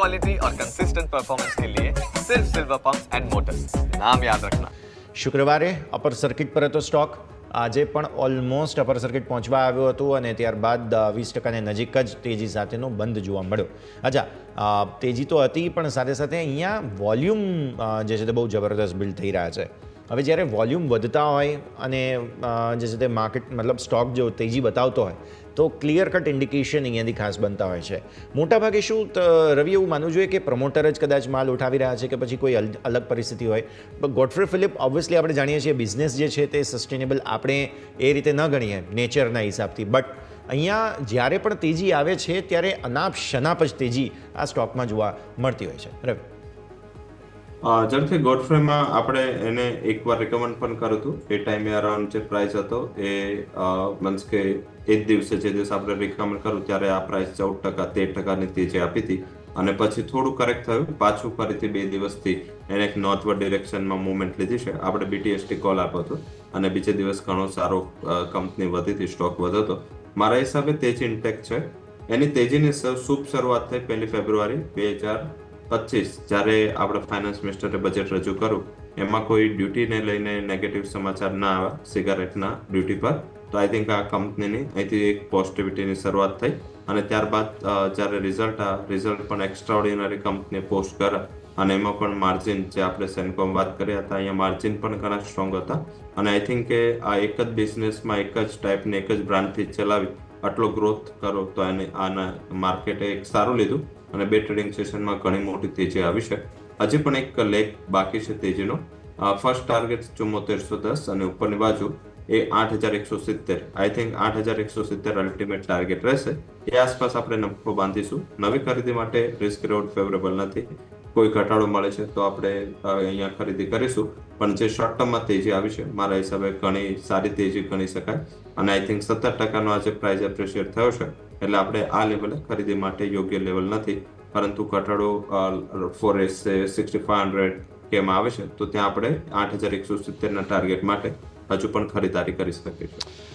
Quality और consistent performance के लिए सिर्फ सिल्वर पंप्स एंड मोटर्स नाम याद रखना શુક્રવારે અપર સર્કિટ પર હતો સ્ટોક આજે પણ ઓલમોસ્ટ અપર સર્કિટ પહોંચવા આવ્યું હતું અને ત્યારબાદ વીસ ટકાની નજીક જ તેજી સાથેનો બંધ જોવા મળ્યો અચ્છા અ, તેજી તો હતી પણ સાથે સાથે અહીંયા વોલ્યુમ જે છે તે બહુ જબરદસ્ત બિલ્ડ થઈ રહ્યા છે હવે જ્યારે વોલ્યુમ વધતા હોય અને જે છે તે માર્કેટ, મતલબ સ્ટોક જો તેજી બતાવતો હોય, તો ક્લિયર કટ ઇન્ડિકેશન અહીંયાથી ખાસ બનતા હોય છે. મોટાભાગે શું રવિ એવું માનવું જોઈએ કે પ્રમોટર જ કદાચ માલ ઉઠાવી રહ્યા છે કે પછી કોઈ અલ- અલગ પરિસ્થિતિ હોય. ગોડફ્રે ફિલિપ ઓબ્વિયસલી આપણે જાણીએ છીએ બિઝનેસ જે છે તે સસ્ટેનેબલ આપણે એ રીતે ન ગણીએ નેચરના હિસાબથી. બટ અહીંયા જ્યારે પણ તેજી આવે છે, ત્યારે અનાપ શનાપ જ તેજી આ સ્ટોકમાં જોવા મળતી હોય છે. રવિ. અ, જેમથી ગોડફ્રેમાં આપણે એને એકવાર રિકમેન્ડ પણ કર્યું હતું. એ ટાઈમે અરાઉન્ડ જે પ્રાઇસ હતો એ મીન્સ કે એ જ દિવસે જે દિવસે આપણે રિકમેન્ડ કર્યું ત્યારે આ પ્રાઇસ ચૌદ ટકા તેર ટકાની તેજી આપી હતી. અને પછી થોડું કરેક્ટ થયું. પાછું ફરીથી બે દિવસથી એને એક નોર્થવર્ડ ડિરેક્શનમાં મુવમેન્ટ લીધી છે. આપણે બીટીએસટી કોલ આપ્યો હતો અને બીજે દિવસ ઘણો સારો કંપની વધી હતી સ્ટોક વધ્યો હતો મારા હિસાબે તેજ ઇન્ટેક છે. એની તેજીની શુભ શરૂઆત થઈ પહેલી ફેબ્રુઆરી બે હજાર પચીસ, જ્યારે આપણે ફાઇનાન્સ મિનિસ્ટરે બજેટ રજૂ કર્યું એમાં કોઈ ડ્યુટીને લઈને નેગેટિવ સમાચાર ના આવ્યા સિગારેટના ડ્યુટી પર, તો આઈ થિંક આ કંપનીની અહીંથી એક પોઝિટિવિટીની શરૂઆત થઈ. અને ત્યારબાદ જ્યારે રિઝલ્ટ આ રિઝલ્ટ પણ એક્સ્ટ્રાઓર્ડિનરી કંપનીએ પોસ્ટ કર્યા અને એમાં પણ માર્જિન જે આપણે સેન્કોમ વાત કર્યા હતા, અહીંયા માર્જિન પણ ઘણા સ્ટ્રોંગ હતા. અને આઈ થિંક કે આ એક જ બિઝનેસમાં એક જ ટાઈપની એક જ બ્રાન્ડથી ચલાવી આટલો ગ્રોથ કરો તો એને આના માર્કેટે એક સારું લીધું અને બે ટ્રેડિંગ સેશનમાં ઘણી મોટી તેજી આવી છે. હજી પણ એક લેગ બાકી છે તેજીનો. ફર્સ્ટ ટાર્ગેટ ચુમ્મોતેરસો દસ અને ઉપરની બાજુ એ આઠ હજાર એકસો સિત્તેર. આઈ થિંક આઠ હજાર એકસો સિત્તેર અલ્ટિમેટ ટાર્ગેટ રહેશે. એ આસપાસ આપણે નફો બાંધીશું. નવી ખરીદી માટે રિસ્ક રોડ ફેવરેબલ નથી. કોઈ ઘટાડો મળે છે તો આપણે અહીંયા ખરીદી કરીશું. પણ જે શોર્ટ ટર્મમાં તેજી આવી છે, મારા હિસાબે ઘણી સારી તેજી ગણી શકાય. અને આઈ થિંક સત્તર ટકાનો આજે પ્રાઇસ એપ્રિશિએટ થયો છે, એટલે આપણે આ લેવલે ખરીદી માટે યોગ્ય લેવલ નથી. પરંતુ ઘટાડો four S sixty five hundred કેમ આવે છે, તો ત્યાં આપણે આઠ હજાર એકસો સિત્તેરના ટાર્ગેટ માટે હજુ પણ ખરીદારી કરી શકીએ છીએ.